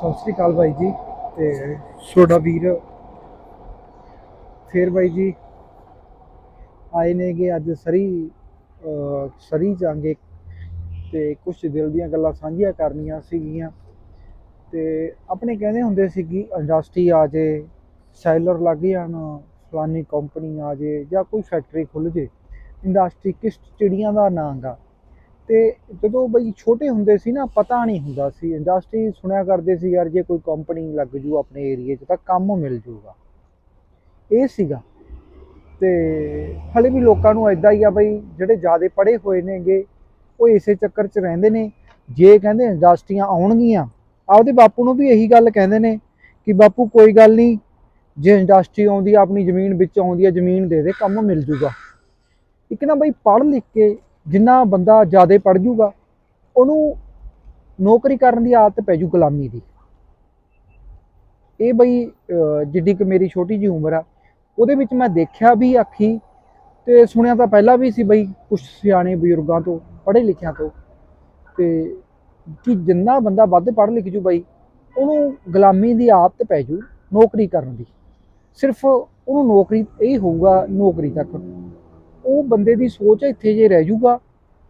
ਸਤਿ ਸ੍ਰੀ ਅਕਾਲ ਬਾਈ ਜੀ ਤੇ ਛੋਟਾ ਵੀਰ ਫੇਰ ਬਾਈ ਜੀ ਆਏ ਨੇਗੇ ਅੱਜ ਸਰੀ ਸਰੀ ਜਾਂਗੇ ਤੇ ਕੁਝ ਦਿਲ ਦੀਆਂ ਗੱਲਾਂ ਸਾਂਝੀਆਂ ਕਰਨੀਆਂ ਸੀਗੀਆਂ ਤੇ ਆਪਣੇ ਕਹਿੰਦੇ ਹੁੰਦੇ ਸੀ ਕਿ ਇੰਡਸਟਰੀ ਆ ਜੇ, ਸੈਲਰ ਲੱਗ ਜਾਣ, ਫਲਾਨੀ ਕੰਪਨੀ ਆ ਜੇ ਜਾਂ ਕੋਈ ਫੈਕਟਰੀ ਖੁੱਲ ਜੇ, ਇੰਡਸਟਰੀ ਕਿਸ ਚਿੜੀਆਂ ਦਾ ਨਾਂ ਗਾ ਤੇ ਜਦੋਂ ਬਈ ਛੋਟੇ ਹੁੰਦੇ ਸੀ ਨਾ, ਪਤਾ ਨਹੀਂ ਹੁੰਦਾ ਸੀ। ਇੰਡਸਟਰੀ ਸੁਣਿਆ ਕਰਦੇ ਸੀ, ਯਾਰ ਜੇ ਕੋਈ ਕੰਪਨੀ ਲੱਗ ਜੂ ਆਪਣੇ ਏਰੀਏ 'ਚ ਤਾਂ ਕੰਮ ਮਿਲ ਜੂਗਾ। ਇਹ ਸੀਗਾ। ਤੇ ਹਲੇ ਵੀ ਲੋਕਾਂ ਨੂੰ ਐਦਾਂ ਹੀ ਆ ਬਈ, ਜਿਹੜੇ ਜ਼ਿਆਦਾ ਪੜ੍ਹੇ ਹੋਏ ਨੇਗੇ, ਉਹ ਇਸੇ ਚੱਕਰ 'ਚ ਰਹਿੰਦੇ ਨੇ। ਜੇ ਕਹਿੰਦੇ ਇੰਡਸਟਰੀਆਂ ਆਉਣਗੀਆਂ, ਆਪਦੇ ਬਾਪੂ ਨੂੰ ਵੀ ਇਹੀ ਗੱਲ ਕਹਿੰਦੇ ਨੇ ਕਿ ਬਾਪੂ, ਕੋਈ ਗੱਲ ਨਹੀਂ, ਜੇ ਇੰਡਸਟਰੀ ਆਉਂਦੀ ਆ, ਆਪਣੀ ਜ਼ਮੀਨ ਵਿੱਚ ਆਉਂਦੀ ਆ, ਜ਼ਮੀਨ ਦੇ ਦੇ, ਕੰਮ ਮਿਲ ਜੂਗਾ। ਇੱਕ ਨਾ ਬਈ ਪੜ੍ਹ ਲਿਖ ਕੇ ਜਿੰਨਾ ਬੰਦਾ ਜ਼ਿਆਦਾ ਪੜ੍ਹ ਜੂਗਾ ਉਹਨੂੰ ਨੌਕਰੀ ਕਰਨ ਦੀ ਆਦਤ ਪੈ ਜੂ ਗੁਲਾਮੀ ਦੀ। ਇਹ ਬਈ ਅਹ, ਜਿੱਡੀ ਕਿ ਮੇਰੀ ਛੋਟੀ ਜੀ ਉਮਰ ਆ ਉਹਦੇ ਵਿੱਚ ਮੈਂ ਦੇਖਿਆ ਵੀ ਅੱਖੀ ਤੇ ਸੁਣਿਆ ਤਾਂ ਪਹਿਲਾਂ ਵੀ ਸੀ ਬਈ ਕੁਝ ਸਿਆਣੇ ਬਜ਼ੁਰਗਾਂ ਤੋਂ ਪੜ੍ਹੇ ਲਿਖਿਆਂ ਤੋਂ। ਤੇ ਕਿ ਜਿੰਨਾ ਬੰਦਾ ਵੱਧ ਪੜ੍ਹ ਲਿਖ ਜੂ ਬਈ ਉਹਨੂੰ ਗੁਲਾਮੀ ਦੀ ਆਦਤ ਪੈ ਜੂ ਨੌਕਰੀ ਕਰਨ ਦੀ। ਸਿਰਫ ਉਹਨੂੰ ਨੌਕਰੀ ਇਹ ਹੋਊਗਾ ਨੌਕਰੀ ਤੱਕ। ਉਹ ਬੰਦੇ ਦੀ ਸੋਚ ਇੱਥੇ ਜੇ ਰਹਿ ਜੂਗਾ,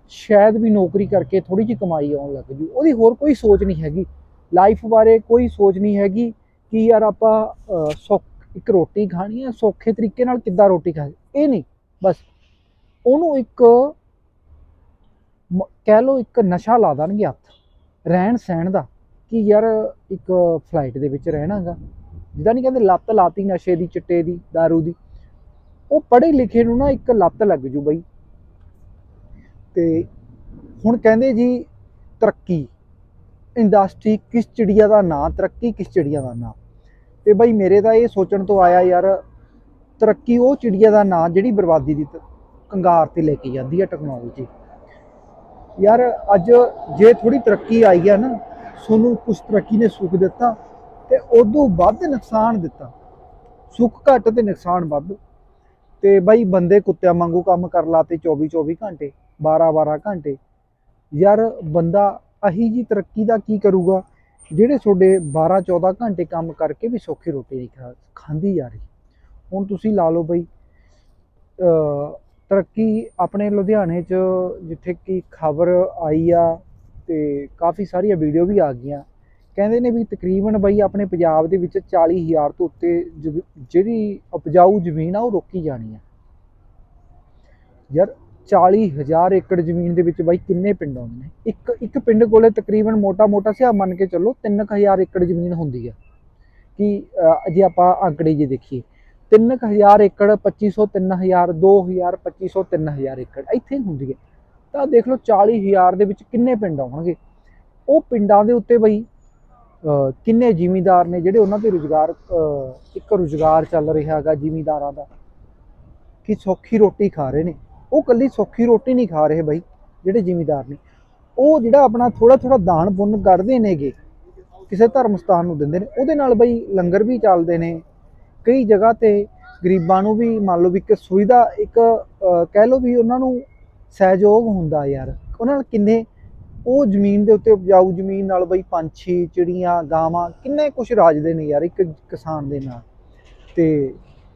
ਸ਼ਾਇਦ ਵੀ ਨੌਕਰੀ ਕਰਕੇ ਥੋੜੀ ਜਿਹੀ ਕਮਾਈ ਆਉਣ ਲੱਗ ਜੂ। ਉਹਦੀ ਹੋਰ ਕੋਈ ਸੋਚ ਨਹੀਂ ਹੈਗੀ। ਲਾਈਫ ਬਾਰੇ ਕੋਈ ਸੋਚ ਨਹੀਂ ਹੈਗੀ ਕਿ ਯਾਰ ਆਪਾਂ ਸੌਖ, ਇੱਕ ਰੋਟੀ ਖਾਣੀ ਹੈ, ਸੌਖੇ ਤਰੀਕੇ ਨਾਲ ਕਿੱਦਾਂ ਰੋਟੀ ਖਾਣੀ ਇਹ ਨਹੀਂ। ਬਸ ਉਹਨੂੰ ਇੱਕ ਮ- ਕਹਿ ਲਓ ਇੱਕ ਨਸ਼ਾ ਲਾ ਦੇਣਗੇ ਹੱਥ, ਰਹਿਣ ਸਹਿਣ ਦਾ, ਕਿ ਯਾਰ ਇੱਕ ਫਲਾਈਟ ਦੇ ਵਿੱਚ ਰਹਿਣਾਗਾ ਜਿੱਦਾਂ ਨਹੀਂ ਕਹਿੰਦੇ ਲੱਤ ਲਾਤੀ ਨਸ਼ੇ ਦੀ, ਚਿੱਟੇ ਦੀ, दारू ਦੀ। ਉਹ ਪੜ੍ਹੇ ਲਿਖੇ ਨੂੰ ਨਾ ਇੱਕ ਲੱਤ ਲੱਗ ਜੂ ਬਈ। ਤੇ ਹੁਣ ਕਹਿੰਦੇ ਜੀ ਤਰੱਕੀ। ਇੰਡਸਟਰੀ ਕਿਸ ਚਿੜੀਆ ਦਾ ਨਾਂ, ਤਰੱਕੀ ਕਿਸ ਚਿੜੀਆ ਦਾ ਨਾਂ? ਤੇ ਬਈ ਮੇਰੇ ਤਾਂ ਇਹ ਸੋਚਣ ਤੋਂ ਆਇਆ ਯਾਰ, ਤਰੱਕੀ ਉਹ ਚਿੜੀਆ ਦਾ ਨਾਂ ਜਿਹੜੀ ਬਰਬਾਦੀ ਦੀ ਤ- ਕੰਗਾਰ ਤੇ ਲੈ ਕੇ ਜਾਂਦੀ ਹੈ ਟੈਕਨੋਲੋਜੀ ਯਾਰ ਅੱਜ ਜੇ ਥੋੜੀ ਤਰੱਕੀ ਆਈ ਹੈ ਨਾ ਸੋਨੂੰ ਕੁਝ ਤਰੱਕੀ ਨੇ ਸੁੱਖ ਦਿੱਤਾ ਤੇ ਉਦੋਂ ਵੱਧ ਨੁਕਸਾਨ ਦਿੱਤਾ। ਸੁੱਖ ਘੱਟ ਤੇ ਨੁਕਸਾਨ ਵੱਧ। ਤੇ ਬਾਈ ਬੰਦੇ ਕੁੱਤਿਆਂ ਵਾਂਗੂ ਕੰਮ ਕਰ ਲਾਤੇ 24 24 ਘੰਟੇ 12 12 ਘੰਟੇ। ਯਾਰ ਬੰਦਾ ਅਹੀ ਜੀ ਤਰੱਕੀ ਦਾ ਕੀ ਕਰੂਗਾ? ਜਿਹੜੇ ਤੁਹਾਡੇ 12 14 ਘੰਟੇ ਕੰਮ ਕਰਕੇ ਵੀ ਸੌਖੀ ਰੋਟੀ ਨਹੀਂ ਖਾ ਖਾਂਦੀ ਜਾ ਰਹੀ। ਹੁਣ ਤੁਸੀਂ ਲਾ ਲਓ ਬਈ ਤਰੱਕੀ ਆਪਣੇ ਲੁਧਿਆਣੇ 'ਚ ਜਿੱਥੇ ਕਿ ਖਬਰ ਆਈ ਆ ਤੇ ਕਾਫੀ ਸਾਰੀਆਂ ਵੀਡੀਓ ਵੀ ਆ ਗਈਆਂ। ਕਹਿੰਦੇ ਨੇ ਵੀ ਤਕਰੀਬਨ ਬਈ ਆਪਣੇ ਪੰਜਾਬ ਦੇ ਵਿੱਚ 40000 ਤੋਂ ਉੱਤੇ ਜਗ- ਜਿਹੜੀ ਉਪਜਾਊ ਜ਼ਮੀਨ ਆ ਉਹ ਰੋਕੀ ਜਾਣੀ ਆ। ਯਾਰ 40000 ਏਕੜ ਜ਼ਮੀਨ ਦੇ ਵਿੱਚ ਬਾਈ ਕਿੰਨੇ ਪਿੰਡ ਆਉਂਦੇ ਨੇ? ਇੱਕ ਇੱਕ ਪਿੰਡ ਕੋਲੇ ਤਕਰੀਬਨ ਮੋਟਾ-ਮੋਟਾ ਸਿਆ ਮੰਨ ਕੇ ਚੱਲੋ 3000 ਏਕੜ ਜ਼ਮੀਨ ਹੁੰਦੀ ਆ। ਕਿ ਅਹ, ਜੇ ਆਪਾਂ ਅੰਕੜੇ ਜੇ ਦੇਖੀਏ 3000 ਏਕੜ 2500 3000 2000 2500 3000 ਏਕੜ ਇੱਥੇ ਹੁੰਦੀ ਹੈ ਤਾਂ ਦੇਖ ਲਓ 40000 ਦੇ ਵਿੱਚ ਕਿੰਨੇ ਪਿੰਡ ਆਉਣਗੇ। ਉਹ ਪਿੰਡਾਂ ਦੇ ਉੱਤੇ ਬਈ ਕਿੰਨੇ ਜ਼ਿਮੀਂਦਾਰ ਨੇ ਜਿਹੜੇ ਉਹਨਾਂ ਦੇ ਰੁਜ਼ਗਾਰ ਇੱਕ ਰੁਜ਼ਗਾਰ ਚੱਲ ਰਿਹਾ ਹੈਗਾ ਜ਼ਿਮੀਂਦਾਰਾਂ ਦਾ? ਕਿ ਸੌਖੀ ਰੋਟੀ ਖਾ ਰਹੇ ਨੇ? ਉਹ ਕੱਲੀ ਸੌਖੀ ਰੋਟੀ ਨਹੀਂ ਖਾ ਰਹੇ ਬਈ, ਜਿਹੜੇ ਜ਼ਿਮੀਂਦਾਰ ਨੇ। ਉਹ ਜਿਹੜਾ ਆਪਣਾ ਥੋੜਾ ਥੋੜਾ ਦਾਨ ਪੁੰਨ ਕੱਢਦੇ ਨੇਗੇ, ਕਿਸੇ ਧਰਮ ਸਥਾਨ ਨੂੰ ਦਿੰਦੇ ਨੇ, ਉਹਦੇ ਨਾਲ ਬਈ ਲੰਗਰ ਵੀ ਚੱਲਦੇ ਨੇ। ਕਈ ਜਗ੍ਹਾ ਤੇ ਗਰੀਬਾਂ ਨੂੰ ਵੀ, ਮੰਨ ਲਓ ਵੀ ਇੱਕ ਸੁਵਿਧਾ, ਇੱਕ ਕਹਿ ਲਓ ਵੀ ਉਹਨਾਂ ਨੂੰ ਸਹਿਯੋਗ ਹੁੰਦਾ ਯਾਰ। ਉਹਨਾਂ ਨਾਲ ਕਿੰਨੇ ਉਹ ਜ਼ਮੀਨ ਦੇ ਉੱਤੇ ਉਪਜਾਊ ਜ਼ਮੀਨ ਨਾਲ ਬਈ ਪੰਛੀ ਚਿੜੀਆਂ ਗਾਵਾਂ ਕਿੰਨੇ ਕੁਝ ਰਾਜਦੇ ਨੇ ਯਾਰ ਇੱਕ ਕਿਸਾਨ ਦੇ ਨਾਲ ਤੇ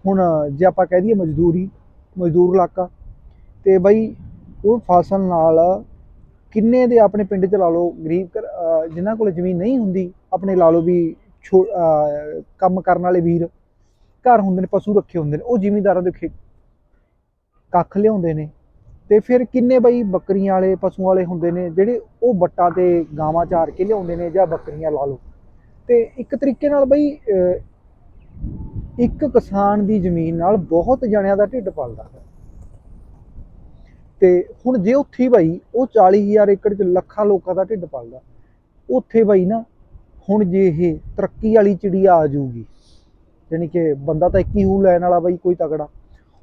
ਹੁਣ ਜੇ ਆਪਾਂ ਕਹਿ ਦਈਏ ਮਜ਼ਦੂਰੀ ਮਜ਼ਦੂਰ ਇਲਾਕਾ ਤੇ ਬਈ ਉਹ ਫਸਲ ਨਾਲ ਕਿੰਨੇ ਦੇ ਆਪਣੇ ਪਿੰਡ ਚ ਲਾ ਲਓ ਗਰੀਬ ਘਰ, ਅਹ, ਜਿਨ੍ਹਾਂ ਕੋਲ ਜ਼ਮੀਨ ਨਹੀਂ ਹੁੰਦੀ ਆਪਣੇ ਲਾ ਲਓ ਵੀ ਛੋ- ਕੰਮ ਕਰਨ ਵਾਲੇ ਵੀਰ ਘਰ ਹੁੰਦੇ ਨੇ ਪਸ਼ੂ ਰੱਖੇ ਹੁੰਦੇ ਨੇ ਉਹ ਜ਼ਿਮੀਂਦਾਰਾਂ ਦੇ ਖੇ ਕੱਖ ਲਿਆਉਂਦੇ ਨੇ। ਤੇ ਫਿਰ ਕਿੰਨੇ ਬਈ ਬੱਕਰੀਆਂ ਵਾਲੇ ਪਸੂ ਵਾਲੇ ਹੁੰਦੇ ਨੇ ਜਿਹੜੇ ਉਹ ਬੱਟਾਂ ਤੇ ਗਾਵਾਂ ਚਾਰ ਕੇ ਲਿਆਉਂਦੇ ਨੇ ਜਾਂ ਬੱਕਰੀਆਂ ਲਾ ਲਓ। ਤੇ ਇੱਕ ਤਰੀਕੇ ਨਾਲ ਬਈ ਅਹ, ਇੱਕ ਕਿਸਾਨ ਦੀ ਜ਼ਮੀਨ ਨਾਲ ਬਹੁਤ ਜਣਿਆਂ ਦਾ ਢਿੱਡ ਪਲਦਾ ਹੈ। ਤੇ ਹੁਣ ਜੇ ਉੱਥੇ ਬਈ ਉਹ 40000 ਏਕੜ ਚ ਲੱਖਾਂ ਲੋਕਾਂ ਦਾ ਢਿੱਡ ਪਲਦਾ ਉੱਥੇ ਬਈ ਨਾ ਹੁਣ ਜੇ ਇਹ ਤਰੱਕੀ ਵਾਲੀ ਚਿੜੀ ਆ ਜਾਊਗੀ ਯਾਨੀ ਕਿ ਬੰਦਾ ਤਾਂ ਇੱਕ ਹੀ ਹੂ ਲੈਣ ਵਾਲਾ ਬਈ ਕੋਈ ਤਗੜਾ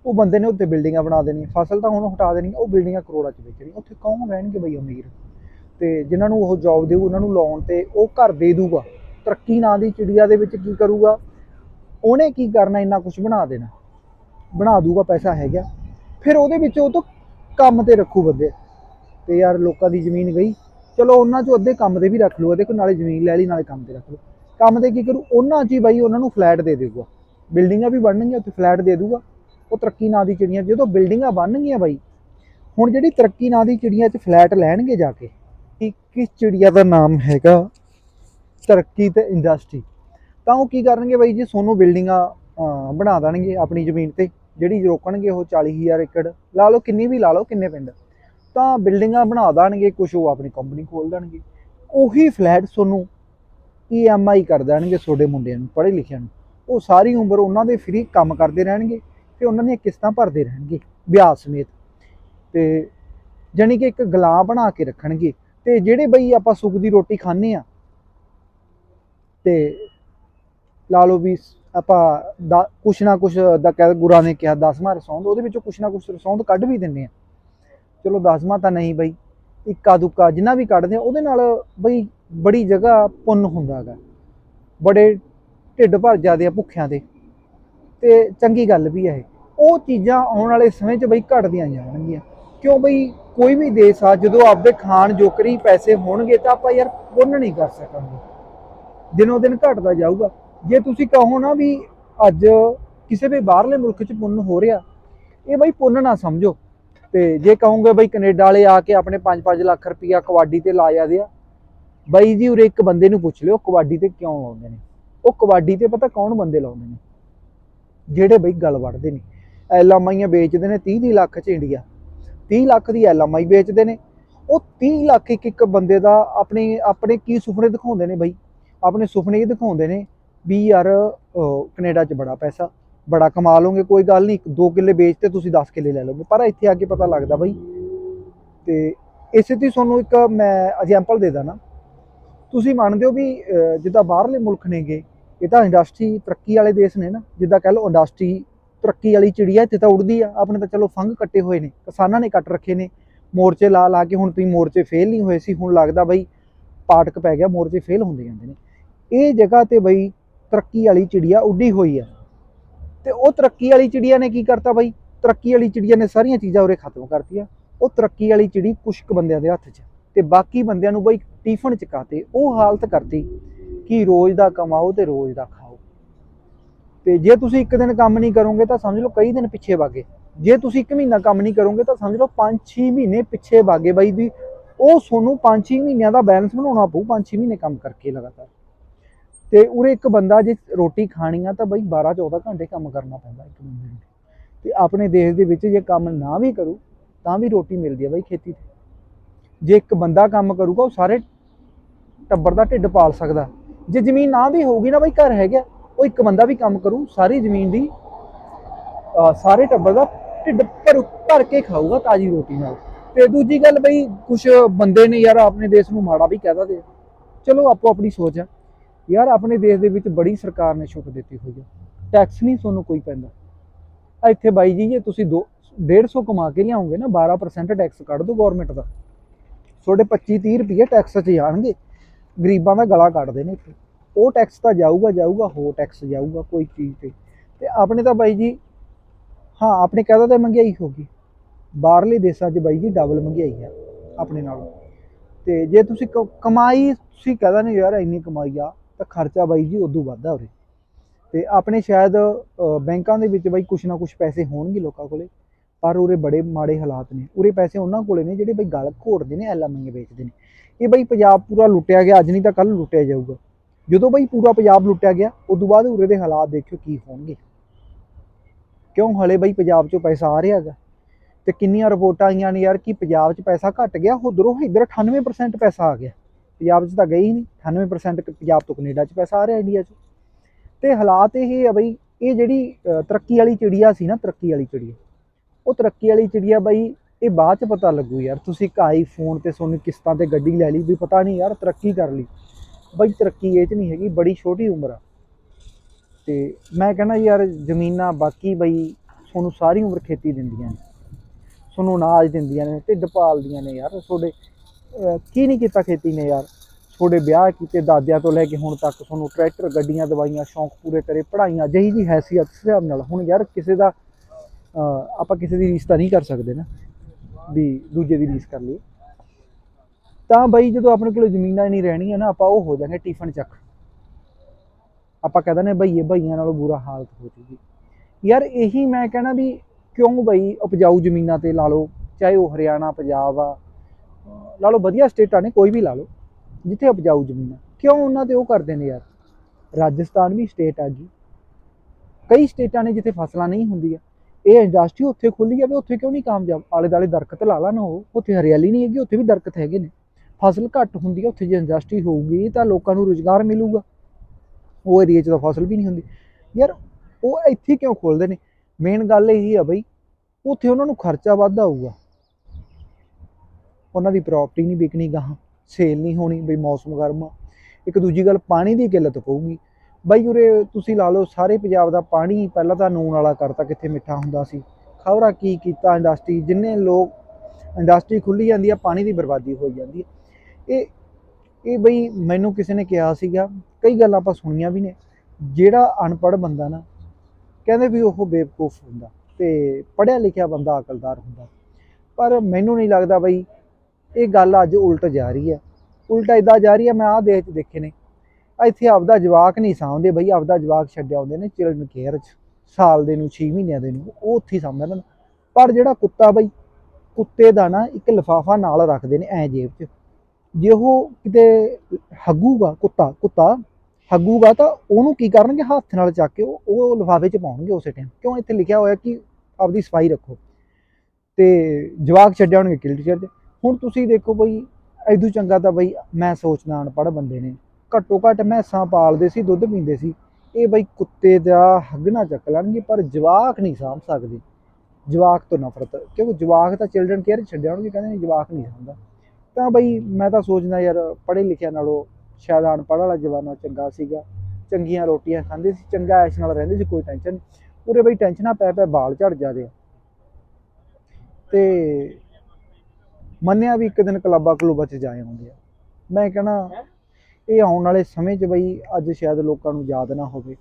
ਉਹ ਬੰਦੇ ਨੇ ਉੱਤੇ ਬਿਲਡਿੰਗਾਂ ਬਣਾ ਦੇਣੀਆਂ, ਫਸਲ ਤਾਂ ਹੁਣ ਹਟਾ ਦੇਣੀ, ਉਹ ਬਿਲਡਿੰਗਾਂ ਕਰੋੜਾਂ ਚ ਵੇਚਣੀਆਂ, ਉੱਥੇ ਕੌਣ ਰਹਿਣਗੇ ਬਈ ਅਮੀਰ? ਤੇ ਜਿਨ੍ਹਾਂ ਨੂੰ ਉਹ ਜੌਬ ਦੇਊ, ਉਹਨਾਂ ਨੂੰ ਲੋਨ ਤੇ ਉਹ ਘਰ ਦੇ ਦੂਗਾ। ਤਰੱਕੀ ਨਾਂ ਦੀ ਚਿੜੀਆ ਦੇ ਵਿੱਚ ਕੀ ਕਰੂਗਾ? ਉਹਨੇ ਕੀ ਕਰਨਾ, ਇੰਨਾ ਕੁਝ ਬਣਾ ਦੇਣਾ। ਬਣਾ ਦੂਗਾ, ਪੈਸਾ ਹੈਗਾ। ਫਿਰ ਉਹਦੇ ਵਿੱਚ ਉਹ ਤੋਂ ਕੰਮ ਤੇ ਰੱਖੂ ਬੰਦੇ। ਤੇ ਯਾਰ ਲੋਕਾਂ ਦੀ ਜ਼ਮੀਨ ਗਈ। ਚਲੋ ਉਹਨਾਂ ਚੋਂ ਅੱਧੇ ਕੰਮ ਤੇ ਵੀ ਰੱਖ ਲਓ ਇਹਦੇ ਨਾਲੇ ਜ਼ਮੀਨ ਲੈ ਲਈ, ਨਾਲੇ ਕੰਮ ਤੇ ਰੱਖ ਲਓ ਕੰਮ 'ਤੇ ਕੀ ਕਰੂ? ਉਹਨਾਂ 'ਚ ਹੀ ਬਾਈ ਉਹਨਾਂ ਨੂੰ ਫਲੈਟ ਦੇ ਦੇਊਗਾ। ਬਿਲਡਿੰਗਾਂ ਵੀ ਬਣਨਗੀਆਂ, ਉੱਥੇ ਫਲੈਟ ਦੇ ਦੂਗਾ। ਉਹ ਤਰੱਕੀ ਨਾਂ ਦੀ ਚਿੜੀਆਂ ਜਦੋਂ ਬਿਲਡਿੰਗਾਂ ਬਣਨਗੀਆਂ ਬਾਈ, ਹੁਣ ਜਿਹੜੀ ਤਰੱਕੀ ਨਾਂ ਦੀ ਚਿੜੀਆਂ 'ਚ ਫਲੈਟ ਲੈਣਗੇ ਜਾ ਕੇ, ਕਿ ਕਿਸ ਚਿੜੀਆ ਦਾ ਨਾਮ ਹੈਗਾ ਤਰੱਕੀ ਤੇ ਇੰਡਸਟਰੀ ਤਾਂ ਉਹ ਕੀ ਕਰਨਗੇ ਬਾਈ ਜੀ, ਸੋਨੂੰ ਬਿਲਡਿੰਗਾਂ ਬਣਾ ਦੇਣਗੇ ਆਪਣੀ ਜ਼ਮੀਨ ਤੇ, ਜਿਹੜੀ ਰੋਕਣਗੇ ਉਹ 40000 ਏਕੜ, ਲਾ ਲਓ ਕਿੰਨੀ ਵੀ ਲਾ ਲਓ, ਕਿੰਨੇ ਪਿੰਡ, ਤਾਂ ਬਿਲਡਿੰਗਾਂ ਬਣਾ ਦੇਣਗੇ ਕੁਝ ਉਹ ਆਪਣੀ ਕੰਪਨੀ ਖੋਲ ਦੇਣਗੇ, ਉਹੀ ਫਲੈਟ ਤੁਹਾਨੂੰ ਈਐਮਆਈ ਕਰ ਦੇਣਗੇ ਤੁਹਾਡੇ ਮੁੰਡਿਆਂ ਨੂੰ, ਪੜ੍ਹੇ ਲਿਖਿਆਂ ਨੂੰ, ਉਹ ਸਾਰੀ ਉਮਰ ਉਹਨਾਂ ਦੇ ਫ੍ਰੀ ਕੰਮ ਕਰਦੇ ਰਹਿਣਗੇ ਤੇ ਉਹਨਾਂ ਦੀਆਂ ਕਿਸ਼ਤਾਂ ਭਰਦੇ ਰਹਿਣਗੇ ਵਿਆਹ ਸਮੇਤ। ਤੇ ਜਾਣੀ ਕਿ ਇੱਕ ਗਲਾ ਬਣਾ ਕੇ ਰੱਖਣਗੇ। ਤੇ ਜਿਹੜੇ ਬਈ ਆਪਾਂ ਸੁੱਖ ਦੀ ਰੋਟੀ ਖਾਂਦੇ ਆ ਤੇ ਲਾ ਲਓ ਵੀ ਆਪਾਂ ਦਾ ਕੁਛ ਨਾ ਕੁਛ ਦਾ ਕਹਿ ਗੁਰਾਂ ਨੇ ਕਿਹਾ ਦਸਵਾਂ ਰਸੌਂਦ, ਉਹਦੇ ਵਿੱਚੋਂ ਕੁਛ ਨਾ ਕੁਛ ਰਸੌਂਦ ਕੱਢ ਵੀ ਦਿੰਦੇ ਆ ਚਲੋ ਦਸਵਾਂ ਤਾਂ ਨਹੀਂ ਬਈ, ਇੱਕਾ ਦੁੱਕਾ ਜਿੰਨਾ ਵੀ ਕੱਢਦੇ ਆ ਉਹਦੇ ਨਾਲ ਬਈ ਬੜੀ ਜਗ੍ਹਾ ਪੁੰਨ ਹੁੰਦਾ ਹੈਗਾ ਬੜੇ ਢਿੱਡ ਭਰ ਜਾਂਦੇ ਆ ਭੁੱਖਿਆਂ ਦੇ। ਤੇ ਚੰਗੀ ਗੱਲ ਵੀ ਹੈ ਉਹ ਚੀਜ਼ਾਂ ਆਉਣ ਵਾਲੇ ਸਮੇਂ 'ਚ ਬਈ ਘਟਦੀਆਂ ਜਾਣਗੀਆਂ। ਕਿਉਂ ਬਈ ਕੋਈ ਵੀ ਦੇਸ਼ ਆ, ਜਦੋਂ ਆਪਦੇ ਖਾਣ ਜੋਕਰੀ ਪੈਸੇ ਹੋਣਗੇ ਤਾਂ ਆਪਾਂ ਯਾਰ ਪੁੰਨ ਨਹੀਂ ਕਰ ਸਕਾਂਗੇ। ਦਿਨੋਂ ਦਿਨ ਘਟਦਾ ਜਾਊਗਾ। ਜੇ ਤੁਸੀਂ ਕਹੋ ਨਾ ਵੀ ਅੱਜ ਕਿਸੇ ਵੀ ਬਾਹਰਲੇ ਮੁਲਕ 'ਚ ਪੁੰਨ ਹੋ ਰਿਹਾ, ਇਹ ਬਈ ਪੁੰਨ ਨਾ ਸਮਝੋ। ਤੇ ਜੇ ਕਹੋਗੇ ਬਈ ਕੈਨੇਡਾ ਵਾਲੇ ਆ ਕੇ ਆਪਣੇ 5-5 ਲੱਖ ਰੁਪਈਆ ਕਬੱਡੀ ਤੇ ਲਾ ਜਾਂਦੇ ਆ, ਬਾਈ ਜੀ ਉਰੇ ਇੱਕ ਬੰਦੇ ਨੂੰ ਪੁੱਛ ਲਿਓ ਕਬੱਡੀ ਤੇ ਕਿਉਂ ਲਾਉਂਦੇ ਨੇ? ਉਹ ਕਬੱਡੀ ਤੇ ਪਤਾ ਕੌਣ ਬੰਦੇ ਲਾਉਂਦੇ ਨੇ? ਜਿਹੜੇ ਬਈ ਗੱਲ ਵੜਦੇ ਨੇ। ਐਲਐਮਆਈਆਂ ਵੇਚਦੇ ਨੇ 30 ਦੀ ਲੱਖ ਚ ਇੰਡੀਆ। 30 ਲੱਖ ਦੀ ਐਲਐਮਆਈ ਵੇਚਦੇ ਨੇ। ਉਹ 30 ਲੱਖ ਇੱਕ ਇੱਕ ਬੰਦੇ ਦਾ ਆਪਣੇ ਆਪਣੇ ਕੀ ਸੁਪਨੇ ਦਿਖਾਉਂਦੇ ਨੇ ਬਈ? ਆਪਣੇ ਸੁਪਨੇ ਹੀ ਦਿਖਾਉਂਦੇ ਨੇ ਵੀ ਯਾਰ ਅਹ, ਕੈਨੇਡਾ 'ਚ ਬੜਾ ਪੈਸਾ ਬੜਾ ਕਮਾ ਲਓਗੇ ਕੋਈ ਗੱਲ ਨਹੀਂ 2 ਕਿੱਲੇ ਵੇਚਤੇ ਤੁਸੀਂ 10 ਕਿੱਲੇ ਲੈ ਲਓਗੇ। ਪਰ ਇੱਥੇ ਆ ਕੇ ਪਤਾ ਲੱਗਦਾ ਬਈ ਤੇ ਇਸੇ ਤੇ ਤੁਹਾਨੂੰ ਇੱਕ ਮੈਂ ਐਗਜ਼ਾਮਪਲ ਦੇ ਦਾਂ ਨਾ। ਤੁਸੀਂ ਮੰਨਦੇ ਹੋ ਵੀ ਜਿੱਦਾਂ ਬਾਹਰਲੇ ਮੁਲਕ ਨੇਗੇ ਇਹ ਤਾਂ ਇੰਡਸਟਰੀ ਤਰੱਕੀ ਵਾਲੇ ਦੇਸ਼ ਨੇ ਨਾ, ਜਿੱਦਾਂ ਕਹਿ ਲਓ ਇੰਡਸਟਰੀ ਤਰੱਕੀ ਵਾਲੀ ਚਿੜੀਆ ਇੱਥੇ ਤਾਂ ਉੜਦੀ ਆ, ਆਪਣੇ ਤਾਂ ਚਲੋ ਫੰਗ ਕੱਟੇ ਹੋਏ ਨੇ, ਕਿਸਾਨਾਂ ਨੇ ਕੱਟ ਰੱਖੇ ਨੇ, ਮੋਰਚੇ ਲਾ ਲਾ ਕੇ ਹੁਣ ਤੁਸੀਂ ਮੋਰਚੇ ਫੇਲ ਨਹੀਂ ਹੋਏ ਸੀ, ਹੁਣ ਲੱਗਦਾ ਬਈ ਪਾਟਕ ਪੈ ਗਿਆ, ਮੋਰਚੇ ਫੇਲ ਹੁੰਦੇ ਜਾਂਦੇ ਨੇ। ਇਹ ਜਗ੍ਹਾ ਤੇ ਬਈ ਤਰੱਕੀ ਵਾਲੀ ਚਿੜੀਆ ਉੱਡੀ ਹੋਈ ਆ। ਤੇ ਉਹ ਤਰੱਕੀ ਵਾਲੀ ਚਿੜੀਆ ਨੇ ਕੀ ਕਰਤਾ ਬਈ? ਤਰੱਕੀ ਵਾਲੀ ਚਿੜੀਆ ਨੇ ਸਾਰੀਆਂ ਚੀਜ਼ਾਂ ਉਰੇ ਖਤਮ ਕਰਤੀਆਂ। ਉਹ ਤਰੱਕੀ ਵਾਲੀ ਚਿੜੀ ਕੁਛ ਕੁ ਬੰਦਿਆਂ ਦੇ ਹੱਥ 'ਚ ਤੇ ਬਾਕੀ ਬੰਦਿਆਂ ਨੂੰ ਬਈ ਟਿਫਨ ਚਕਾਤੇ ਉਹ ਹਾਲਤ ਕਰਤੀ। ਕਿ ਰੋਜ਼ ਦਾ ਕਮਾਓ ਤੇ ਰੋਜ਼ ਦਾ ਖਾਓ। ਤੇ ਜੇ ਤੁਸੀਂ ਇੱਕ ਦਿਨ ਕੰਮ ਨਹੀਂ ਕਰੋਗੇ ਤਾਂ ਸਮਝ ਲਓ ਕਈ ਦਿਨ ਪਿੱਛੇ ਵਾਗੇ ਜੇ ਤੁਸੀਂ ਇੱਕ ਮਹੀਨਾ ਕੰਮ ਨਹੀਂ ਕਰੋਗੇ ਤਾਂ ਸਮਝ ਲਓ 5-6 ਮਹੀਨੇ ਪਿੱਛੇ ਵਾਗੇ ਬਾਈ ਦੀ ਉਹ ਤੁਹਾਨੂੰ 5-6 ਮਹੀਨਿਆਂ ਦਾ ਬੈਲੈਂਸ ਬਣਾਉਣਾ ਪਊ 5-6 ਮਹੀਨੇ ਕੰਮ ਕਰਕੇ ਲਗਾਤਾਰ। ਤੇ ਉਰੇ ਇੱਕ ਬੰਦਾ ਜੇ ਰੋਟੀ ਖਾਣੀ ਆ ਤਾਂ ਬਾਈ 12-14 ਘੰਟੇ ਕੰਮ ਕਰਨਾ ਪੈਂਦਾ ਇੱਕ ਬੰਦੇ ਨੂੰ। ਤੇ ਆਪਣੇ ਦੇਸ਼ ਦੇ ਵਿੱਚ ਜੇ ਕੰਮ ਨਾ ਵੀ ਕਰੂ ਤਾਂ ਵੀ ਰੋਟੀ ਮਿਲਦੀ ਹੈ ਬਾਈ ਖੇਤੀ ਤੇ। ਜੇ ਇੱਕ ਬੰਦਾ ਕੰਮ ਕਰੂਗਾ ਉਹ ਸਾਰੇ ਟੱਬਰ ਦਾ ਢਿੱਡ ਪਾਲ ਸਕਦਾ। ਜੇ ਜ਼ਮੀਨ ਨਾ ਵੀ ਹੋਊਗੀ ਨਾ ਬਈ ਘਰ ਹੈਗਾ ਉਹ ਇੱਕ ਬੰਦਾ ਵੀ ਕੰਮ ਕਰੂ, ਸਾਰੀ ਜ਼ਮੀਨ ਦੀ ਸਾਰੇ ਟੱਬਰ ਦਾ ਢਿੱਡ ਭਰ ਭਰ ਕੇ ਖਾਊਗਾ ਤਾਜੀ ਰੋਟੀ ਨਾਲ। ਤੇ ਦੂਜੀ ਗੱਲ ਬਈ ਕੁਝ ਬੰਦੇ ਨੇ ਯਾਰ ਆਪਣੇ ਦੇਸ਼ ਨੂੰ ਮਾੜਾ ਵੀ ਕਹਿ ਦਿੰਦੇ ਚਲੋ, ਆਪੋ ਆਪਣੀ ਸੋਚ ਆ। ਯਾਰ, ਆਪਣੇ ਦੇਸ਼ ਦੇ ਵਿੱਚ ਬੜੀ ਸਰਕਾਰ ਨੇ ਛੁੱਟ ਦਿੱਤੀ ਹੋਈ ਹੈ ਟੈਕਸ ਨਹੀਂ ਤੁਹਾਨੂੰ ਕੋਈ ਪੈਂਦਾ। ਇੱਥੇ ਬਾਈ ਜੀ, ਜੇ ਤੁਸੀਂ ਦੋ 150 ਕਮਾ ਕੇ ਲਿਆਓਗੇ ਨਾ 12% ਟੈਕਸ ਕੱਢ ਦੋ ਗਵਰਨਮੈਂਟ ਦਾ। ਤੁਹਾਡੇ 25 30 ਰੁਪਏ ਟੈਕਸ 'ਚ ਜਾਣਗੇ ਗਰੀਬਾਂ ਦਾ ਗਲਾ ਕੱਢਦੇ ਨੇ ਇੱਥੇ। ਉਹ ਟੈਕਸ ਤਾਂ ਜਾਊਗਾ ਜਾਊਗਾ ਹੋਰ ਟੈਕਸ ਜਾਊਗਾ ਕੋਈ ਚੀਜ਼ ਤੇ। ਤੇ ਆਪਣੇ ਤਾਂ ਬਾਈ ਜੀ, ਹਾਂ, ਆਪਣੇ ਕਹਦਾ ਤਾਂ ਮਹਿੰਗਾਈ ਹੋ ਗਈ। ਬਾਹਰਲੇ ਦੇਸ਼ਾਂ 'ਚ ਬਾਈ ਜੀ ਡਬਲ ਮਹਿੰਗਾਈ ਆ ਆਪਣੇ ਨਾਲੋਂ। ਤੇ ਜੇ ਤੁਸੀਂ ਕ- ਕਮਾਈ ਤੁਸੀਂ ਕਹਦਾ ਨਹੀਂ ਯਾਰ ਇੰਨੀ ਕਮਾਈ ਆ, ਤਾਂ ਖਰਚਾ ਬਾਈ ਜੀ ਉਦੋਂ ਵੱਧਦਾ ਉਰੇ। ਤੇ ਆਪਣੇ ਸ਼ਾਇਦ ਬੈਂਕਾਂ ਦੇ ਵਿੱਚ ਬਾਈ ਕੁਛ ਨਾ ਕੁਛ ਪੈਸੇ ਹੋਣਗੇ ਲੋਕਾਂ ਕੋਲੇ, ਪਰ ਉਰੇ ਬੜੇ ਮਾੜੇ ਹਾਲਾਤ ਨੇ। ਉਰੇ ਪੈਸੇ ਉਹਨਾਂ ਕੋਲੇ ਨੇ ਜਿਹੜੇ ਬਈ ਗਲ ਘੋੜਦੇ ਨੇ ਐਲਐਮਆਈ ਵੇਚਦੇ ਨੇ। ਇਹ ਬਈ ਪੰਜਾਬ ਪੂਰਾ ਲੁੱਟਿਆ ਗਿਆ, ਅੱਜ ਨਹੀਂ ਤਾਂ ਕੱਲ ਲੁੱਟਿਆ ਜਾਊਗਾ। ਜਦੋਂ ਬਈ ਪੂਰਾ ਪੰਜਾਬ ਲੁੱਟਿਆ ਗਿਆ, ਉਦੋਂ ਬਾਅਦ ਉਰੇ ਦੇ ਹਾਲਾਤ ਦੇਖਿਓ ਕੀ ਹੋਣਗੇ। ਕਿਉਂ ਹਲੇ ਬਈ ਪੰਜਾਬ 'ਚੋਂ ਪੈਸਾ ਆ ਰਿਹਾ ਹੈਗਾ? ਤੇ ਕਿੰਨੀਆਂ ਰਿਪੋਰਟਾਂ ਆਈਆਂ ਨੇ ਯਾਰ ਕਿ ਪੰਜਾਬ 'ਚ ਪੈਸਾ ਘਟ ਗਿਆ, ਉਧਰੋਂ ਇੱਧਰ 98% ਪੈਸਾ ਆ ਗਿਆ। ਪੰਜਾਬ 'ਚ ਤਾਂ ਗਈ ਹੀ ਨਹੀਂ 98% ਪੰਜਾਬ ਤੋਂ ਕੈਨੇਡਾ 'ਚ ਪੈਸਾ ਆ ਰਿਹਾ ਇੰਡੀਆ 'ਚ। ਤੇ ਹਾਲਾਤ ਇਹ ਆ ਬਈ, ਇਹ ਜਿਹੜੀ ਤਰੱਕੀ ਵਾਲੀ ਚਿੜੀਆ ਸੀ ਨਾ, ਤਰੱਕੀ ਵਾਲੀ ਚਿੜੀਆ। ਉਹ ਤਰੱਕੀ ਵਾਲੀ ਚਿੜੀਆ ਬਈ ਇਹ ਬਾਅਦ 'ਚ ਪਤਾ ਲੱਗੂ ਯਾਰ, ਤੁਸੀਂ ਇੱਕ ਆਈਫੋਨ ਤੇ ਸੋਨੀ ਕਿਸ਼ਤਾਂ ਤੇ ਗੱਡੀ ਲੈ ਲਈ ਵੀ ਪਤਾ ਨਹੀਂ ਯਾਰ, ਤਰੱਕੀ ਕਰ ਲਈ। ਬਈ ਤਰੱਕੀ ਇਹ 'ਚ ਨਹੀਂ ਹੈਗੀ, ਬੜੀ ਛੋਟੀ ਉਮਰ ਆ। ਤੇ ਮੈਂ ਕਹਿੰਦਾ ਯਾਰ, ਜ਼ਮੀਨਾਂ ਬਾਕੀ ਬਈ ਤੁਹਾਨੂੰ ਸਾਰੀ ਉਮਰ ਖੇਤੀ ਦਿੰਦੀਆਂ ਨੇ। ਤੁਹਾਨੂੰ ਅਨਾਜ ਦਿੰਦੀਆਂ ਨੇ, ਢਿੱਡ ਪਾਲਦੀਆਂ ਨੇ ਯਾਰ। ਤੁਹਾਡੇ ਕੀ ਨਹੀਂ ਕੀਤਾ ਖੇਤੀ ਨੇ ਯਾਰ? ਤੁਹਾਡੇ ਵਿਆਹ ਕੀਤੇ ਦਾਦਿਆਂ ਤੋਂ ਲੈ ਕੇ ਹੁਣ ਤੱਕ ਤੁਹਾਨੂੰ ਟਰੈਕਟਰ, ਗੱਡੀਆਂ ਦਵਾਈਆਂ, ਸ਼ੌਂਕ ਪੂਰੇ ਕਰੇ, ਪੜ੍ਹਾਈਆਂ, ਜਿਹੀ ਜੀ ਹੈਸੀਅਤ ਹਿਸਾਬ ਨਾਲ। ਹੁਣ ਯਾਰ ਕਿਸੇ ਦਾ ਆਪਾਂ ਕਿਸੇ ਦੀ ਰੀਸ ਤਾਂ ਨਹੀਂ ਕਰ ਸਕਦੇ ਨਾ। ਵੀ ਦੂਜੇ ਦੀ ਰੀਸ ਕਰ ਲਈਏ ਤਾਂ ਬਈ ਜਦੋਂ ਆਪਣੇ ਕੋਲ ਜ਼ਮੀਨਾਂ ਹੀ ਨਹੀਂ ਰਹਿਣੀਆਂ ਨਾ, ਆਪਾਂ ਉਹ ਹੋ ਜਾਾਂਗੇ ਟਿਫਨ ਚੱਕ। ਆਪਾਂ ਕਹਿੰਦੇ ਨੇ ਬਈਏ ਬਈਆਂ ਨਾਲੋਂ ਬੁਰਾ ਹਾਲਤ ਹੋ ਜੂਗੀ। ਯਾਰ ਇਹੀ ਮੈਂ ਕਹਿਣਾ ਵੀ ਕਿਉਂ ਬਈ ਉਪਜਾਊ ਜ਼ਮੀਨਾਂ ਤੇ ਲਾ ਲਓ, ਚਾਹੇ ਉਹ ਹਰਿਆਣਾ, ਪੰਜਾਬ ਆ, ਲਾ ਲਓ, ਵਧੀਆ ਸਟੇਟਾਂ ਨੇ ਕੋਈ ਵੀ ਲਾ ਲਓ, ਜਿੱਥੇ ਉਪਜਾਊ ਜ਼ਮੀਨਾਂ। ਕਿਉਂ ਉਹਨਾਂ ਤੇ ਉਹ ਕਰਦੇ ਨੇ ਯਾਰ? ਰਾਜਸਥਾਨ ਵੀ ਸਟੇਟ ਆ ਗਈ ਕਈ ਸਟੇਟਾਂ ਨੇ ਜਿੱਥੇ ਫਸਲਾਂ ਨਹੀਂ ਹੁੰਦੀਆਂ। ਇਹ ਇੰਡਸਟਰੀ ਉੱਥੇ ਖੁੱਲੀ ਜਾਵੇ ਉੱਥੇ ਕਿਉਂ ਨਹੀਂ ਕਾਮਯਾਬ? ਆਲੇ ਦਾਲੇ ਦਰਖਤ ਲਾ ਲਾ ਨਾ ਉਹ। ਉੱਥੇ ਹਰਿਆਲੀ ਨਹੀਂ ਹੈਗੀ, ਉੱਥੇ ਵੀ ਦਰਖਤ ਹੈਗੇ ਨੇ। ਫਸਲ ਘੱਟ ਹੁੰਦੀ ਹੈ ਉੱਥੇ ਜੇ ਇੰਡਸਟਰੀ ਹੋਊਗੀ ਤਾਂ ਲੋਕਾਂ ਨੂੰ ਰੁਜ਼ਗਾਰ ਮਿਲੂਗਾ। ਉਹ ਏਰੀਆ 'ਚ ਤਾਂ ਫਸਲ ਵੀ ਨਹੀਂ ਹੁੰਦੀ। ਯਾਰ, ਉਹ ਇੱਥੇ ਕਿਉਂ ਖੋਲਦੇ ਨੇ? ਮੇਨ ਗੱਲ ਇਹੀ ਆ ਬਈ, ਉੱਥੇ ਉਹਨਾਂ ਨੂੰ ਖਰਚਾ ਵੱਧ ਆਊਗਾ। ਉਹਨਾਂ ਦੀ ਪ੍ਰਾਪਰਟੀ ਨਹੀਂ ਵਿਕਣੀ ਗਾਹਾਂ ਸੇਲ ਨਹੀਂ ਹੋਣੀ ਬਈ ਮੌਸਮ ਗਰਮ ਆ। ਇੱਕ ਦੂਜੀ ਗੱਲ, ਪਾਣੀ ਦੀ ਕਿੱਲਤ ਪਊਗੀ। ਬਾਈ ਉਰੇ ਤੁਸੀਂ ਲਾ ਲਓ, ਸਾਰੇ ਪੰਜਾਬ ਦਾ ਪਾਣੀ ਪਹਿਲਾਂ ਤਾਂ ਨੂਨ ਵਾਲਾ ਕਰਤਾ, ਕਿੱਥੇ ਮਿੱਠਾ ਹੁੰਦਾ ਸੀ। ਖਬਰਾਂ ਕੀ ਕੀਤਾ ਇੰਡਸਟਰੀ, ਜਿੰਨੇ ਲੋਕ ਇੰਡਸਟਰੀ ਖੁੱਲੀ ਜਾਂਦੀ ਆ, ਪਾਣੀ ਦੀ ਬਰਬਾਦੀ ਹੋਈ ਜਾਂਦੀ ਹੈ ਇਹ ਇਹ ਬਈ ਮੈਨੂੰ ਕਿਸੇ ਨੇ ਕਿਹਾ ਸੀਗਾ, ਕਈ ਗੱਲਾਂ ਆਪਾਂ ਸੁਣੀਆਂ ਵੀ ਨੇ। ਜਿਹੜਾ ਅਨਪੜ੍ਹ ਬੰਦਾ ਨਾ, ਕਹਿੰਦੇ ਵੀ ਉਹ ਬੇਵਕੂਫ ਹੁੰਦਾ ਤੇ ਪੜ੍ਹਿਆ ਲਿਖਿਆ ਬੰਦਾ ਅਕਲਦਾਰ ਹੁੰਦਾ। ਪਰ ਮੈਨੂੰ ਨਹੀਂ ਲੱਗਦਾ ਬਈ ਇਹ ਗੱਲ ਅੱਜ ਉਲਟ ਜਾ ਰਹੀ ਹੈ। ਉਲਟਾ ਇਦਾਂ ਜਾ ਰਹੀ ਹੈ, ਮੈਂ ਆਹ ਦੇਖ ਦੇਖੇ ਨੇ। ਇੱਥੇ ਆਪਦਾ ਜਵਾਕ ਨਹੀਂ ਸਾਂਭਦੇ ਬਈ, ਆਪਦਾ ਜਵਾਕ ਛੱਡਿਆ ਆਉਂਦੇ ਨੇ ਚਿਲਡਰਨ ਕੇਅਰ 'ਚ, ਸਾਲ ਦੇ ਨੂੰ 6 ਮਹੀਨਿਆਂ ਦੇ ਨੂੰ, ਉਹ ਉੱਥੇ ਹੀ ਸਾਂਭਦੇ ਨੇ। ਪਰ ਜਿਹੜਾ ਕੁੱਤਾ ਬਈ, ਕੁੱਤੇ ਦਾ ਨਾ ਇੱਕ ਲਿਫਾਫਾ ਨਾਲ ਰੱਖਦੇ ਨੇ ਐ ਜੇਬ 'ਚ। ਜੇ ਉਹ ਕਿਤੇ ਹੱਗੂਗਾ, ਕੁੱਤਾ ਕੁੱਤਾ ਹੱਗੂਗਾ ਤਾਂ ਉਹਨੂੰ ਕੀ ਕਰਨਗੇ? ਹੱਥ ਨਾਲ ਚੱਕ ਕੇ ਉਹ ਉਹ ਲਿਫਾਫੇ 'ਚ ਪਾਉਣਗੇ ਉਸੇ ਟਾਈਮ ਕਿਉਂ ਇੱਥੇ ਲਿਖਿਆ ਹੋਇਆ ਕਿ ਆਪਦੀ ਸਫ਼ਾਈ ਰੱਖੋ? ਤੇ ਜਵਾਕ ਛੱਡਿਆ ਹੋਣਗੇ ਕਿਲਟ 'ਚ ਹੁਣ ਤੁਸੀਂ ਦੇਖੋ ਬਈ, ਐਦੂ ਚੰਗਾ ਤਾਂ ਬਈ ਮੈਂ ਸੋਚਦਾ ਅਨਪੜ੍ਹ ਬੰਦੇ ਨੇ। ਘੱਟੋ ਘੱਟ ਮੈਸਾਂ ਪਾਲਦੇ ਸੀ, ਦੁੱਧ ਪੀਂਦੇ ਸੀ। ਇਹ ਬਈ ਕੁੱਤੇ ਦਾ ਹੱਗਣਾ ਚੱਕ ਲੈਣਗੇ, ਪਰ ਜਵਾਕ ਨਹੀਂ ਸਾਂਭ ਸਕਦੇ। ਜਵਾਕ ਤੋਂ ਨਫ਼ਰਤ, ਕਿਉਂਕਿ ਜਵਾਕ ਤਾਂ ਚਿਲਡਰਨ ਕੇਅਰ ਛੱਡਿਆ ਹੋਣਗੇ ਕਹਿੰਦੇ ਨੇ ਜਵਾਕ ਨਹੀਂ ਸਾਂਭਦਾ। ਤਾਂ ਬਈ ਮੈਂ ਤਾਂ ਸੋਚਦਾ ਯਾਰ, ਪੜ੍ਹੇ ਲਿਖਿਆ ਨਾਲੋਂ ਸ਼ਾਇਦ ਅਨਪੜ੍ਹ ਵਾਲਾ ਜਵਾਨਾ ਚੰਗਾ ਸੀਗਾ। ਚੰਗੀਆਂ ਰੋਟੀਆਂ ਖਾਂਦੇ ਸੀ, ਚੰਗਾ ਐਸ਼ ਨਾਲ ਰਹਿੰਦੇ ਸੀ, ਕੋਈ ਟੈਨਸ਼ਨ ਉਰੇ ਬਈ ਟੈਨਸ਼ਨਾਂ ਪੈ ਪੈ ਬਾਲ ਝੜ ਜਾਂਦੇ ਆ। ਤੇ ਮੰਨਿਆ ਵੀ ਇੱਕ ਦਿਨ ਕਲੱਬਾਂ ਕਲੂਬਾਂ 'ਚ ਜਾ ਹੁੰਦੇ ਆ। ਮੈਂ ਕਹਣਾ ਇਹ ਆਉਣ ਵਾਲੇ ਸਮੇਂ 'ਚ ਬਈ ਅੱਜ ਸ਼ਾਇਦ ਲੋਕਾਂ ਨੂੰ ਯਾਦ ਨਾ ਹੋਵੇ।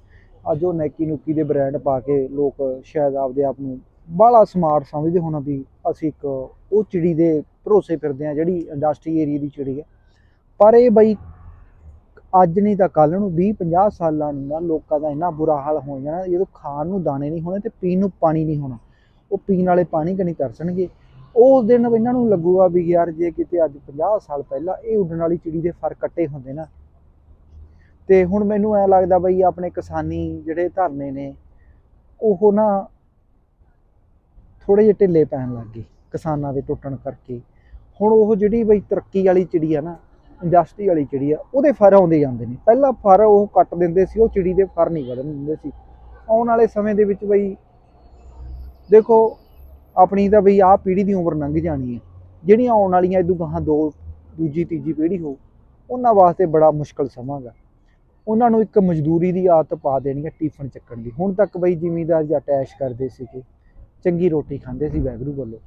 ਅੱਜ ਉਹ ਨੈਕੀ ਨੁਕੀ ਦੇ ਬ੍ਰਾਂਡ ਪਾ ਕੇ ਲੋਕ ਸ਼ਾਇਦ ਆਪਦੇ ਆਪ ਨੂੰ ਬਾਹਲਾ ਸਮਾਰਟ ਸਮਝਦੇ ਹੋਣਾ ਵੀ ਅਸੀਂ ਇੱਕ ਉਹ ਚਿੜੀ ਦੇ ਭਰੋਸੇ ਫਿਰਦੇ ਆ ਜਿਹੜੀ ਇੰਡਸਟਰੀ ਏਰੀਆ ਦੀ ਚਿੜੀ ਹੈ। ਪਰ ਇਹ ਬਈ ਅੱਜ ਨਹੀਂ ਤਾਂ ਕੱਲ ਨੂੰ 20 50 ਸਾਲਾਂ ਨੂੰ ਨਾ ਲੋਕਾਂ ਦਾ ਇੰਨਾ ਬੁਰਾ ਹਾਲ ਹੋ ਜਾਣਾ, ਜਦੋਂ ਖਾਣ ਨੂੰ ਦਾਣੇ ਨਹੀਂ ਹੋਣੇ ਤੇ ਪੀਣ ਨੂੰ ਪਾਣੀ ਨਹੀਂ ਹੋਣਾ। ਉਹ ਪੀਣ ਵਾਲੇ ਪਾਣੀ ਕਣੀ ਤਰਸਣਗੇ। ਉਸ ਦਿਨ ਇਹਨਾਂ ਨੂੰ ਲੱਗੂਗਾ ਵੀ ਯਾਰ ਜੇ ਕਿਤੇ ਅੱਜ 50 ਸਾਲ ਪਹਿਲਾਂ ਇਹ ਉੱਡਣ ਵਾਲੀ ਚਿੜੀ ਦੇ ਫਰ ਕੱਟੇ ਹੁੰਦੇ ਨਾ ਤੇ ਹੁਣ ਮੈਨੂੰ ਐ ਲੱਗਦਾ ਬਈ ਆਪਣੇ ਕਿਸਾਨੀ ਜਿਹੜੇ ਧਰਨੇ ਨੇ, ਉਹ ਨਾ ਥੋੜੇ ਜਿਹੇ ਢਿੱਲੇ ਪੈਣ ਲੱਗ ਗਏ ਕਿਸਾਨਾਂ ਦੇ ਟੁੱਟਣ ਕਰਕੇ। ਹੁਣ ਉਹ ਜਿਹੜੀ ਬਈ ਤਰੱਕੀ ਵਾਲੀ ਚਿੜੀ ਆ ਨਾ, ਇੰਡਸਟਰੀ ਵਾਲੀ ਚਿੜੀ ਆ, ਉਹਦੇ ਫਰ ਆਉਂਦੇ ਜਾਂਦੇ ਨੇ। ਪਹਿਲਾਂ ਫਰ ਉਹ ਕੱਟ ਦਿੰਦੇ ਸੀ, ਉਹ ਚਿੜੀ ਦੇ ਫਰ ਨਹੀਂ ਕੱਢਣ ਦਿੰਦੇ ਸੀ। ਆਉਣ ਵਾਲੇ ਸਮੇਂ ਦੇ ਵਿੱਚ ਬਈ ਦੇਖੋ, ਆਪਣੀ ਤਾਂ ਬਈ ਆਹ ਪੀੜ੍ਹੀ ਦੀ ਉਮਰ ਲੰਘ ਜਾਣੀ ਹੈ। ਜਿਹੜੀਆਂ ਆਉਣ ਵਾਲੀਆਂ ਇਦੋਂ ਗਾਹਾਂ ਦੋ, ਦੂਜੀ, ਤੀਜੀ ਪੀੜ੍ਹੀ ਹੋ, ਉਹਨਾਂ ਵਾਸਤੇ ਬੜਾ ਮੁਸ਼ਕਲ ਸਮਾਂਗਾ ਉਹਨਾਂ ਨੂੰ ਇੱਕ ਮਜ਼ਦੂਰੀ ਦੀ ਆਦਤ ਪਾ ਦੇਣੀ ਹੈ ਟਿਫਨ ਚੱਕਣ ਦੀ। ਹੁਣ ਤੱਕ ਬਈ ਜ਼ਿਮੀਂਦਾਰ ਜਾਂ ਅਟੈਚ ਕਰਦੇ ਸੀਗੇ, ਚੰਗੀ ਰੋਟੀ ਖਾਂਦੇ ਸੀ ਵੈਗਰੂ ਵੱਲੋਂ।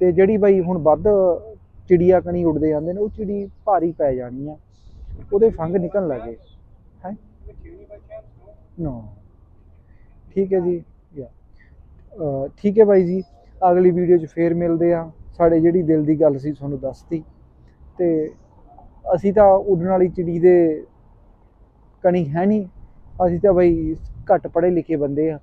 ਤੇ ਜਿਹੜੀ ਬਈ ਹੁਣ ਵੱਧ ਚਿੜੀਆ ਕਣੀ ਉੱਡਦੇ ਜਾਂਦੇ ਨੇ, ਉਹ ਚਿੜੀ ਭਾਰੀ ਪੈ ਜਾਣੀ ਆ ਉਹਦੇ ਫੰਗ ਨਿਕਲਣ ਲੱਗੇ ਹੈ? ਨੋ। ਠੀਕ ਹੈ ਜੀ। ਯਾ। ਠੀਕ ਹੈ ਬਾਈ ਜੀ। ਅਗਲੀ ਵੀਡੀਓ 'ਚ ਫੇਰ ਮਿਲਦੇ ਆ ਸਾਡੇ ਜਿਹੜੀ ਦਿਲ ਦੀ ਗੱਲ ਸੀ, ਤੁਹਾਨੂੰ ਦੱਸਤੀ। ਤੇ ਅਸੀਂ ਤਾਂ ਉੱਡਣ ਵਾਲੀ ਚਿੜੀ ਦੇ ਕਣੀ ਹੈ ਨਹੀਂ। ਅਸੀਂ ਤਾਂ ਬਈ ਘੱਟ ਪੜ੍ਹੇ ਲਿਖੇ ਬੰਦੇ ਆ।